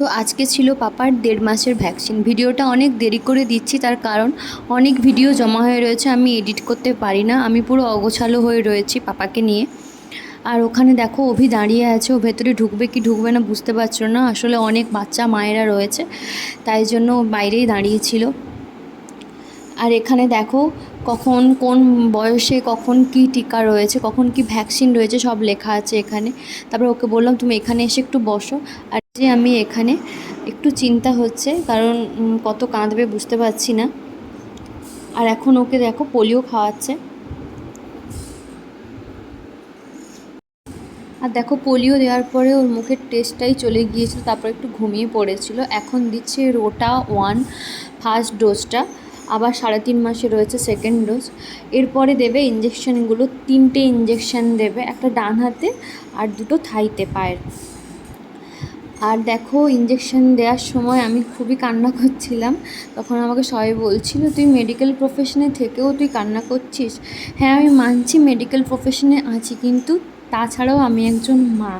তো আজকে ছিল পাপার দেড় মাসের ভ্যাকসিন। ভিডিওটা অনেক দেরি করে দিচ্ছি, তার কারণ অনেক ভিডিও জমা হয়ে রয়েছে, আমি এডিট করতে পারি না, আমি পুরো অগোছালো হয়ে রয়েছি পাপাকে নিয়ে। আর ওখানে দেখো, অভি দাঁড়িয়ে আছে, ও ভেতরে ঢুকবে কি ঢুকবে না বুঝতে পারছ না, আসলে অনেক বাচ্চা মায়েরা রয়েছে, তাই জন্য বাইরেই দাঁড়িয়েছিল। আর এখানে দেখো, কখন, কোন বয়সে কখন কি টিকা রয়েছে, কখন কি ভ্যাকসিন রয়েছে সব লেখা আছে এখানে। তারপর ওকে বললাম, তুমি এখানে এসে একটু বসো। আর যে আমি এখানে, একটু চিন্তা হচ্ছে, কারণ কত কাঁদবে বুঝতে পারছি না। আর এখন ওকে দেখো, পোলিও খাওয়াচ্ছে। আর দেখো, পোলিও দেওয়ার পরে ওর মুখের টেস্টটাই চলে গিয়েছিল, তারপর একটু ঘুমিয়ে পড়েছিল। এখন দিচ্ছে রোটা ওয়ান ফার্স্ট ডোজটা আবার সাড়ে তিন মাসে রয়েছে সেকেন্ড ডোজ এরপরে দেবে ইঞ্জেকশনগুলো তিনটে ইঞ্জেকশন দেবে, একটা ডান হাতে আর দুটো থাইতে পায়ের। আর দেখো ইঞ্জেকশন দেওয়ার সময় আমি খুবই কান্না করছিলাম। তখন আমাকে সবাই বলছিল, তুই মেডিকেল প্রফেশনে থেকেও তুই কান্না করছিস? হ্যাঁ আমি মানছি মেডিকেল প্রফেশনে আছি, কিন্তু তাছাড়াও আমি একজন মা।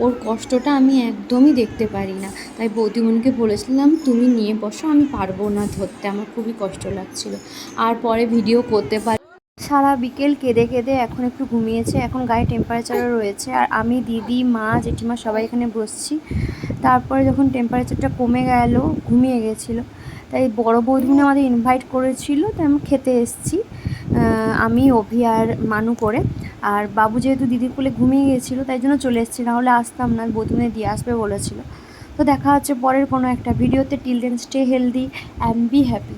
ওর কষ্টটা আমি একদমই দেখতে পারি না। তাই বৌদিমণিকে বলেছিলাম, তুমি নিয়ে বসো, আমি পারব না ধরতে। আমার খুবই কষ্ট লাগছিল। আর পরে ভিডিও করতে পারি সারা বিকেল কেঁদে কেঁদে এখন একটু ঘুমিয়েছে, এখন গায়ে টেম্পারেচারও রয়েছে। আর আমি, দিদি, মা, জেঠিমা সবাই এখানে বসছি। তারপরে যখন টেম্পারেচারটা কমে গেল, ঘুমিয়ে গেছিল। তাই বড় বৌদিমণি আমাদের ইনভাইট করেছিল, তাই আমি খেতে এসেছি। আমি, অভি আর মানু করে। আর বাবু যেহেতু দিদির কোলে ঘুমিয়ে গিয়েছিল তাই জন্য চলে এসেছি। নাহলে আসতাম না বৌদিনে দিয়ে আসবে বলেছিল। তো দেখা হচ্ছে পরের কোনো একটা ভিডিওতে। Till stay healthy and be happy